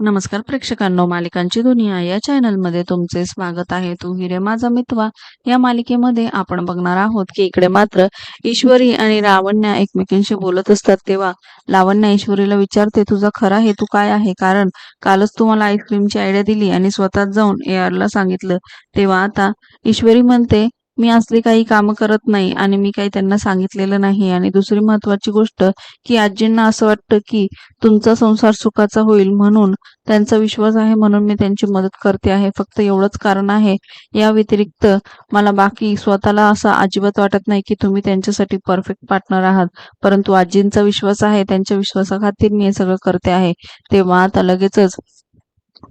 नमस्कार प्रेक्षकांनो मालिकांची दुनिया या चॅनलमध्ये तुमचे स्वागत आहे. तू हिरे माझा मितवा. या मालिकेमध्ये आपण बघणार आहोत की इकडे मात्र ईश्वरी आणि लावण्या एकमेकींशी बोलत असतात तेव्हा लावण्या ईश्वरीला विचारते तुझा खरा हेतू काय आहे? कारण कालच तुम्हाला आईस्क्रीमची आयडिया दिली आणि स्वतःच जाऊन एआरला ला सांगितलं. तेव्हा आता ईश्वरी म्हणते मी असली काही कामं करत नाही आणि मी काही त्यांना सांगितलेलं नाही. आणि दुसरी महत्वाची गोष्ट की आजींना असं वाटतं की तुमचा संसार सुखाचा होईल म्हणून त्यांचा विश्वास आहे म्हणून मी त्यांची मदत करते आहे. फक्त एवढंच कारण आहे. या व्यतिरिक्त मला बाकी स्वतःला असं अजिबात वाटत नाही की तुम्ही त्यांच्यासाठी परफेक्ट पार्टनर आहात. परंतु आजींचा विश्वास आहे त्यांच्या विश्वासाखातीर मी हे सगळं करते आहे. तेव्हा आता लगेचच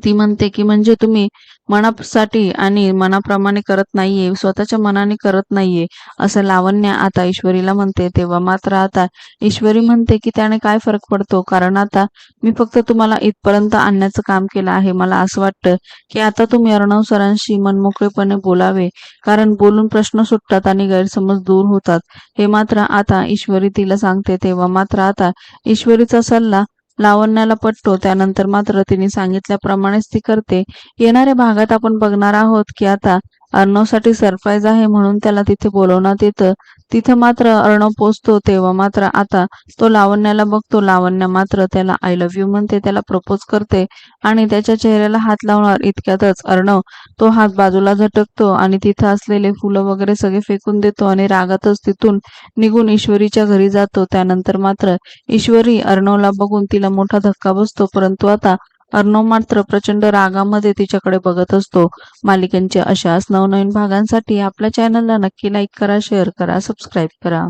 ती म्हणते की म्हणजे तुम्ही मनासाठी आणि मनाप्रमाणे करत नाहीये स्वतःच्या मनाने करत नाहीये असं लावण्य आता ईश्वरीला म्हणते. तेव्हा मात्र आता ईश्वरी म्हणते की त्याने काय फरक पडतो? कारण आता मी फक्त तुम्हाला इथपर्यंत आणण्याचं काम केलं आहे. मला असं वाटतं की आता तुम्ही अर्णव सरांशी मनमोकळेपणे बोलावे. कारण बोलून प्रश्न सुटतात आणि गैरसमज दूर होतात. हे मात्र आता ईश्वरी तिला सांगते. तेव्हा मात्र आता ईश्वरीचा सल्ला लावण्याला पटतो. त्यानंतर मात्र तिने सांगितल्याप्रमाणेच ती करते. येणाऱ्या भागात आपण बघणार आहोत की आता अर्णवसाठी सरप्राईज आहे म्हणून त्याला तिथे बोलवण्यात येतं. तिथे मात्र अर्णव पोचतो तेव्हा मात्र आता तो लावण्याला बघतो. लावण्य मात्र त्याला आय लव्ह यू म्हणते त्याला प्रपोज करते आणि त्याच्या चेहऱ्याला हात लावणार इतक्यातच अर्णव तो हात बाजूला झटकतो आणि तिथं असलेले फुलं वगैरे सगळे फेकून देतो आणि रागातच तिथून निघून ईश्वरीच्या घरी जातो. त्यानंतर मात्र ईश्वरी अर्णवला बघून तिला मोठा धक्का बसतो परंतु आता अर्णव मात्र प्रचंड रागामध्ये तिच्याकडे बघत असतो. मालिकेंच्या अशाच नवनवीन भागांसाठी आपल्या चॅनलला नक्की लाईक करा शेअर करा सबस्क्राईब करा.